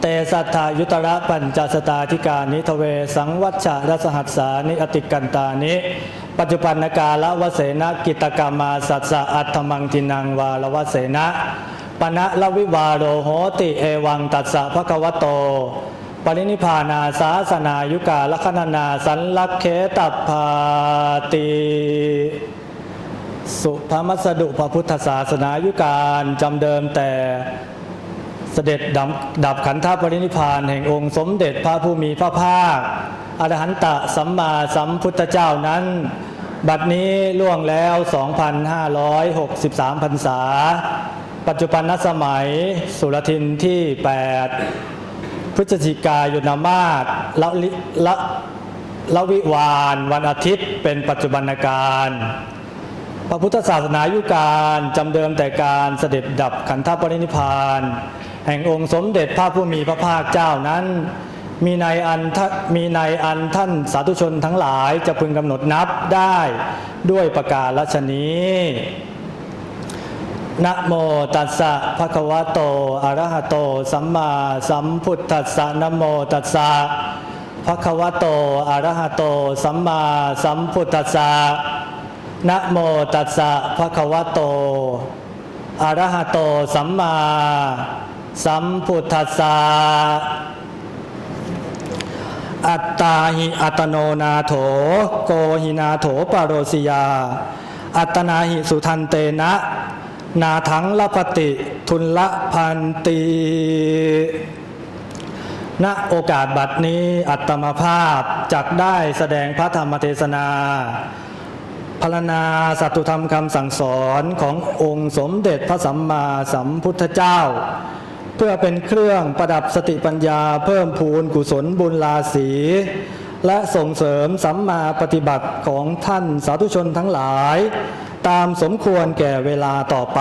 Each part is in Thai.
เตสัทธายุตระปัญจสตาธิกานิทเวสังวัชชะรสหัสสานิอติกันตานิ ปัจจุปันนกาละวเสนะกิตกรรมาสัสสะอัตมังทินังวาลวเสนะปณะละวิวาโรโหติเอวังตัสสะภะคะวะโต ปรินิพานาสาสนายุกาลคณนาสันลักเขตัพาติสุภมัสดุพระพุทธศาสนายุการจำเดิมแต่ สด็จดับดับขันธปรินิพานแห่งองค์สมเด็จพระผู้มีพระภาคอรหันตะสัมมาสัมพุทธเจ้านั้น บัดนี้ล่วงแล้ว 2,563 พรรษา ปัจจุบันนสมัยสุรทินที่ 8 พฤศจิกายนมาศละละละวิวานวันอาทิตย์เป็นปัจจุบันการพระพุทธศาสนายุการจำเดิมแต่การเสด็จดับขันธปรินิพาน แห่งองค์สมเด็จพระผู้มีพระภาคเจ้านั้น มีในอันทะมีในอันท่านสาธุชนทั้งหลายจะพึงกำหนดนับได้ด้วยประกาศชนี้นะโมตัสสะภะคะวะโตอะระหะโต สัมมาสัมพุทธัสสะนะโมตัสสะภะคะวะโตอะระหะโต สัมมาสัมพุทธัสสะนะโมตัสสะภะคะวะโตอะระหะโต สัมมา สัมพุทธัสสะอัตตาหิอัตโนนาโถ โกหินาโถปารโรสิยา อัตนาหิสุทันเตนะ นาทังละปติทุนละพันตีณโอกาสบัดนี้อัตมภาพจักได้แสดงพระธรรมเทศนาพรรณนาสัตธรรมคำสั่งสอนขององค์สมเด็จพระสัมมาสัมพุทธเจ้า เพื่อเป็นเครื่องประดับสติปัญญา เพิ่มพูนกุศลบุญราศีและส่งเสริมสัมมาปฏิบัติของท่านสาธุชนทั้งหลาย ตามสมควรแก่เวลาต่อไป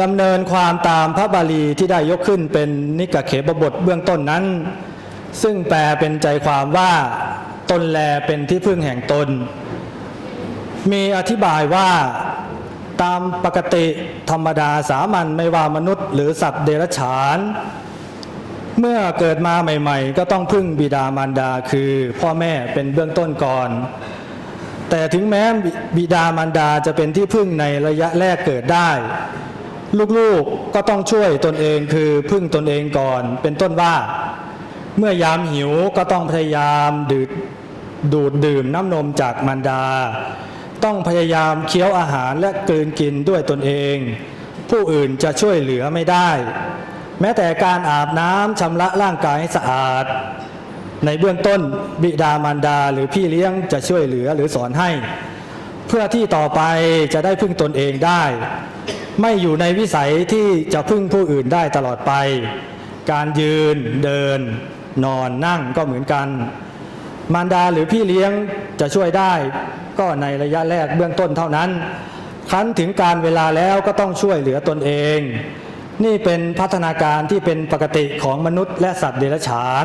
ดำเนินความตามพระบาลีที่ได้ยกขึ้นเป็นนิกเขบทเบื้องต้นนั้น ซึ่งแปลเป็นใจความว่าตนแลเป็นที่พึ่งแห่งตน มีอธิบายว่า ตามปกติธรรมดาสามัญไม่ว่ามนุษย์ หรือสัตว์เดรัจฉาน เมื่อเกิดมาใหม่ ๆ ก็ต้องพึ่งบิดามารดาคือพ่อแม่เป็นเบื้องต้นก่อน แต่ถึงแม้บิดามารดาจะเป็นที่พึ่งในระยะแรกเกิดได้ ลูกๆก็ต้องช่วยตนเองคือพึ่งตนเองก่อน เป็นต้นว่า เมื่อยามหิวก็ต้องพยายามดื่มดูดดื่มน้ำนมจากมารดา ต้องพยายามเคี้ยวอาหารและกลืนกินด้วยตนเอง ผู้อื่นจะช่วยเหลือไม่ได้ แม้แต่การอาบน้ำชำระร่างกายให้สะอาด ในเบื้องต้นบิดามารดาหรือพี่เลี้ยงจะช่วยเหลือหรือสอนให้ เพื่อที่ต่อไปจะได้พึ่งตนเองได้ ไม่อยู่ในวิสัยที่จะพึ่งผู้อื่นได้ตลอดไป การยืนเดิน นอนนั่งก็เหมือนกัน มารดาหรือพี่เลี้ยงจะช่วยได้ ก็ในระยะแรกเบื้องต้นเท่านั้น ครั้นถึงการเวลาแล้วก็ต้องช่วยเหลือตนเอง นี่เป็นพัฒนาการที่เป็นปกติของมนุษย์และสัตว์เดรัจฉาน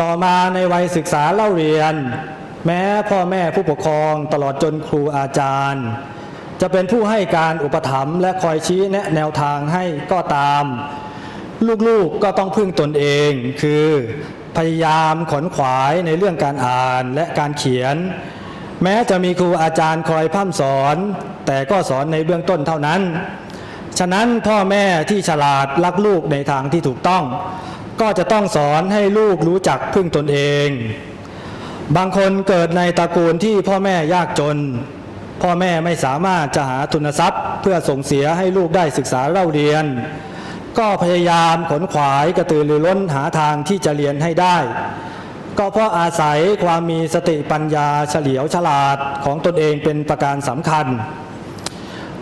ต่อมาในวัยศึกษาเล่าเรียน แม้พ่อแม่ผู้ปกครองตลอดจนครูอาจารย์ จะเป็นผู้ให้การอุปถัมภ์และคอยชี้แนะแนวทางให้ก็ตาม ลูกๆก็ต้องพึ่งตนเองคือพยายามขนขวายในเรื่องการอ่านและการเขียน แม้จะมีครูอาจารย์คอยพร่ำสอน แต่ก็สอนในเบื้องต้นเท่านั้น ฉะนั้นพ่อแม่ที่ฉลาดรักลูกในทางที่ถูกต้อง ก็จะต้องสอนให้ลูกรู้จักพึ่งตนเอง บางคนเกิดในตระกูลที่พ่อแม่ยากจน พ่อแม่ไม่สามารถจะหาทุนทรัพย์ เพื่อส่งเสียให้ลูกได้ศึกษาเล่าเรียน ก็พยายามขนขวายกระตือรือร้นหาทางที่จะเรียนให้ได้ ก็เพราะอาศัยความมีสติปัญญาเฉลียวฉลาดของตนเองเป็นประการสำคัญ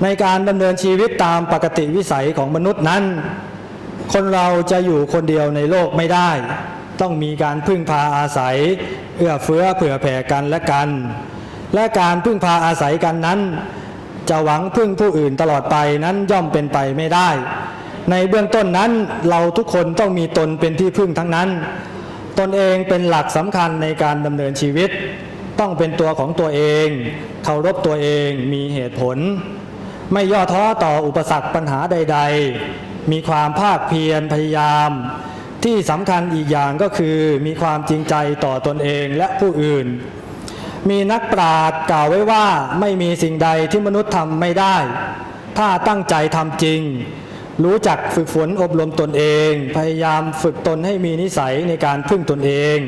ในการดำเนินชีวิตตามปกติวิสัยของมนุษย์นั้น คนเราจะอยู่คนเดียวในโลกไม่ได้ ต้องมีการพึ่งพาอาศัย เอื้อเฟื้อเผื่อแผ่กันและกัน และการพึ่งพาอาศัยกันนั้น จะหวังพึ่งผู้อื่นตลอดไปนั้นย่อมเป็นไปไม่ได้ ในเบื้องต้นนั้นเราทุกคนต้องมีตนเป็นที่พึ่งทั้งนั้น ตนเองเป็นหลักสำคัญในการดำเนินชีวิต ต้องเป็นตัวของตัวเองเคารพตัวเองมีเหตุผล ไม่ย่อท้อต่ออุปสรรคปัญหาใด ๆ มีความภาคเพียรพยายาม ที่สำคัญอีกอย่างก็คือมีความจริงใจต่อตนเองและผู้อื่น มีนักปราชญ์กล่าวไว้ว่าไม่มีสิ่งใดที่มนุษย์ทำไม่ได้ ถ้าตั้งใจทำจริง รู้จักฝึกฝนอบรมตนเอง พยายามฝึกตนให้มีนิสัยในการพึ่งตนเอง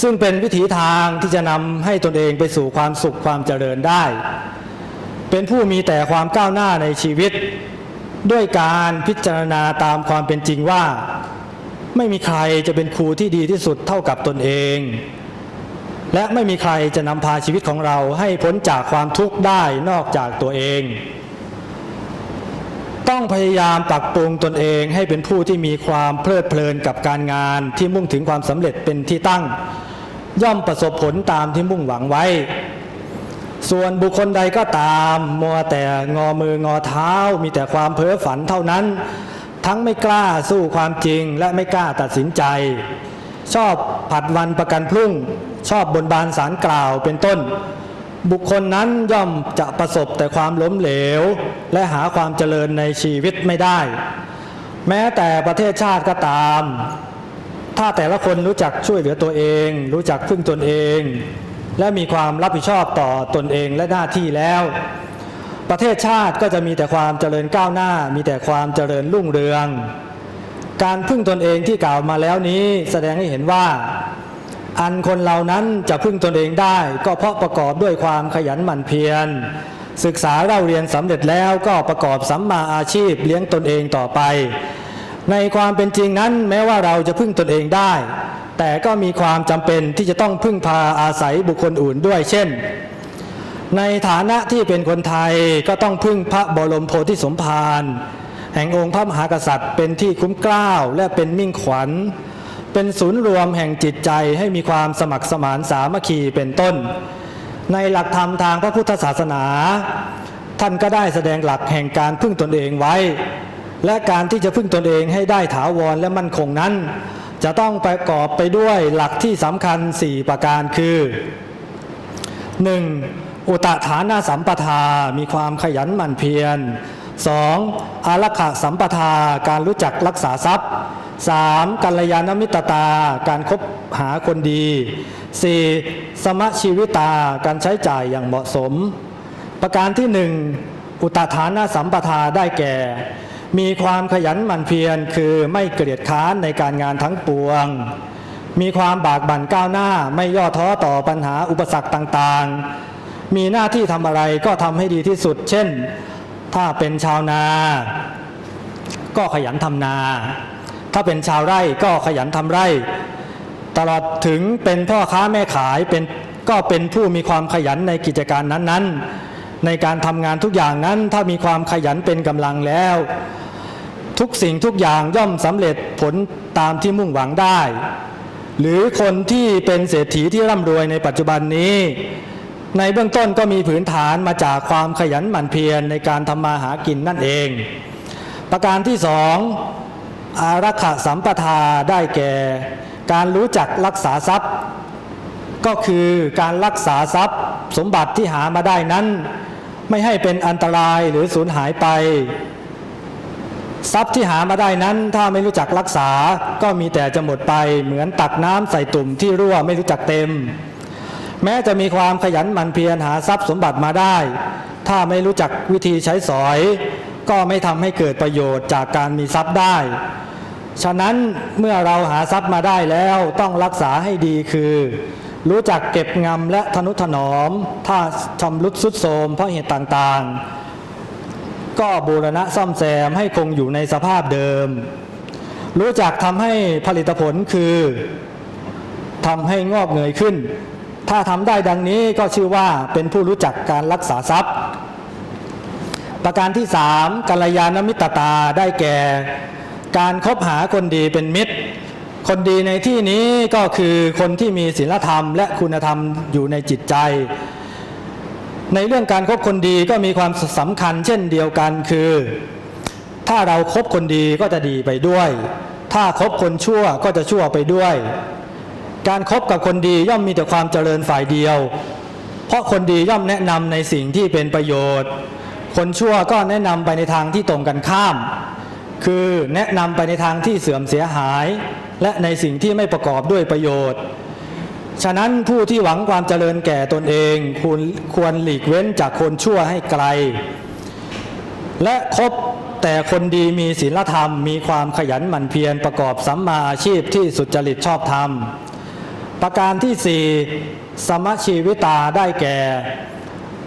ซึ่งเป็นวิถีทางที่จะนำให้ตนเองไปสู่ความสุขความเจริญได้ เป็นผู้มีแต่ความก้าวหน้าในชีวิต ด้วยการพิจารณาตามความเป็นจริงว่า ไม่มีใครจะเป็นครูที่ดีที่สุดเท่ากับตนเอง และไม่มีใครจะนำพาชีวิตของเราให้พ้นจากความทุกข์ได้นอกจากตัวเอง ต้องพยายามปรับปรุงตนเองให้เป็นผู้ที่มีความเพลิดเพลินกับการงานที่มุ่งถึงความสำเร็จเป็นที่ตั้ง ย่อมประสบผลตามที่มุ่งหวังไว้ ส่วนบุคคลใดก็ตามมัวแต่งอมืองอเท้า มีแต่ความเพ้อฝันเท่านั้น ทั้งไม่กล้าสู้ความจริงและไม่กล้าตัดสินใจ ชอบผัดวันประกันพรุ่ง ชอบบนบานสารกล่าวเป็นต้น บุคคลนั้นย่อมจะประสบแต่ความล้มเหลว และหาความเจริญในชีวิตไม่ได้ แม้แต่ประเทศชาติก็ตาม ถ้าแต่ละคนรู้จักช่วยเหลือตัวเอง รู้จักพึ่งตนเอง และมีความรับผิดชอบต่อตนเองและหน้าที่แล้ว ประเทศชาติก็จะมีแต่ความเจริญก้าวหน้า มีแต่ความเจริญรุ่งเรือง การพึ่งตนเองที่กล่าวมาแล้วนี้แสดงให้เห็นว่า อันคนเรานั้นจะพึ่งตนเองได้ ก็เพราะประกอบด้วยความขยันหมั่นเพียร ศึกษาเล่าเรียนสำเร็จแล้วก็ประกอบสัมมาอาชีพเลี้ยงตนเองต่อไป ในความเป็นจริงนั้นแม้ว่าเราจะพึ่งตนเองได้ แต่ก็มีความจำเป็นที่จะต้องพึ่งพาอาศัยบุคคลอื่นด้วยเช่น ในฐานะที่เป็นคนไทยก็ต้องพึ่งพระบรมโพธิสมภารแห่งองค์พระมหากษัตริย์เป็นที่คุ้มเกล้าและเป็นมิ่งขวัญ เป็นศูนย์รวมแห่งจิตใจให้มีความสมัครสมานสามัคคีเป็นต้น ในหลักธรรมทางพระพุทธศาสนา ท่านก็ได้แสดงหลักแห่งการพึ่งตนเองไว้ และการที่จะพึ่งตนเองให้ได้ถาวรและมั่นคงนั้น จะต้องประกอบไปด้วยหลักที่สำคัญ 4 ประการคือ 1. อุตฐานาสัมปทา มีความขยันหมั่นเพียร 2. อารักขสัมปทา การรู้จักรักษาทรัพย์ 3. กัลยาณมิตรตา การคบหาคนดี 4. สมชีวิตา การใช้จ่ายอย่างเหมาะสม ประการที่หนึ่งอุตฐานาสัมปทาได้แก่ มีความขยันหมั่นเพียรคือไม่เกลียดค้านในการงานทั้งปวง มีความบากบั่นก้าวหน้าไม่ย่อท้อต่อปัญหาอุปสรรคต่างๆ มีหน้าที่ทำอะไรก็ทำให้ดีที่สุด เช่น ถ้าเป็นชาวนา ก็ขยันทำนา ถ้าเป็นชาวไร่ก็ขยันทำไร่ ตลอดถึงเป็นพ่อค้าแม่ขายเป็นก็เป็นผู้มีความขยันในกิจการนั้นๆ ในการทำงานทุกอย่างนั้นถ้ามีความขยันเป็นกำลังแล้ว ทุกสิ่งทุกอย่างย่อมสำเร็จผลตามที่มุ่งหวังได้ หรือคนที่เป็นเศรษฐีที่ร่ำรวยในปัจจุบันนี้ ในเบื้องต้นก็มีผืนฐานมาจากความขยันหมั่นเพียรในการทำมาหากินนั่นเอง ประการที่สอง อารักขสัมปทาได้แก่ การรู้จักรักษาทรัพย์ ก็คือการรักษาทรัพย์ สมบัติที่หามาได้นั้น ไม่ให้เป็นอันตรายหรือสูญหายไป ทรัพย์ที่หามาได้นั้น ถ้าไม่รู้จักรักษาก็มีแต่จะหมดไปเหมือนตักน้ำใส่ตุ่มที่รั่วไม่รู้จักเต็ม แม้จะมีความขยันหมั่นเพียรหาทรัพย์สมบัติมาได้ ถ้าไม่รู้จักวิธีใช้สอย ก็ไม่ทำให้เกิดประโยชน์จากการมีทรัพย์ได้ ฉะนั้นเมื่อเราหาทรัพย์มาได้แล้วต้องรักษาให้ดีคือ รู้จักเก็บงำและทนุถนอม ถ้าชำรุดสุดโทรมเพราะเหตุต่างๆ ก็บูรณะซ่อมแซมให้คงอยู่ในสภาพเดิม รู้จักทำให้ผลิตผลคือทำให้งอกเงยขึ้น ถ้าทำได้ดังนี้ก็ชื่อว่าเป็นผู้รู้จักการรักษาทรัพย์ ประการที่สามกัลยาณมิตรตาได้แก่ การคบหาคนดีเป็นมิตร คนดีในที่นี้ก็คือคนที่มีศีลธรรม และคุณธรรมอยู่ในจิตใจ ในเรื่องการคบคนดีก็มีความสำคัญเช่นเดียวกันคือ ถ้าเราครบคนดีก็จะดีไปด้วย ถ้าคบคนชั่วก็จะชั่วไปด้วย การครบกับคนดีย่อมมีแต่ความเจริญฝ่ายเดียว เพราะคนดีย่อมแนะนำในสิ่งที่เป็นประโยชน์ คนชั่วก็แนะนำไปในทางที่ตรงกันข้าม คือแนะนำไปในทางที่เสื่อมเสียหาย และในสิ่งที่ไม่ประกอบด้วยประโยชน์ ฉะนั้นผู้ที่หวังความเจริญแก่ตนเองควรควรหลีกเว้นจากคนชั่วให้ไกล และคบแต่คนดีมีศีลธรรม มีความขยันหมั่นเพียรประกอบสัมมาอาชีพที่สุจริตชอบธรรม ประการที่สี่สมชีวิตาได้แก่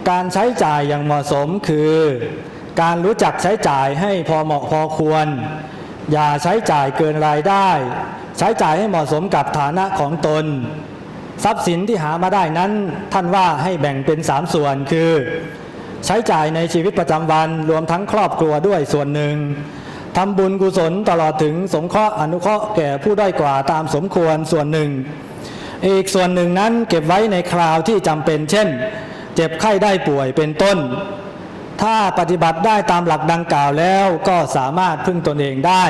การใช้จ่ายอย่างเหมาะสมคือ การรู้จักใช้จ่ายให้พอเหมาะพอควร อย่าใช้จ่ายเกินรายได้ ใช้จ่ายให้เหมาะสมกับฐานะของตน ทรัพย์สินที่หามาได้นั้นท่านว่าให้แบ่งเป็นสามส่วนคือ ใช้จ่ายในชีวิตประจำวันรวมทั้งครอบครัวด้วยส่วนหนึ่งทำบุญกุศลตลอดถึงสงเคราะห์อนุเคราะห์แก่ผู้ด้อยกว่าตามสมควรส่วนหนึ่ง อีกส่วนหนึ่งนั้นเก็บไว้ในคราวที่จำเป็น เช่น เจ็บไข้ได้ป่วยเป็นต้น ถ้าปฏิบัติได้ตามหลักดังกล่าวแล้วก็สามารถพึ่งตนเองได้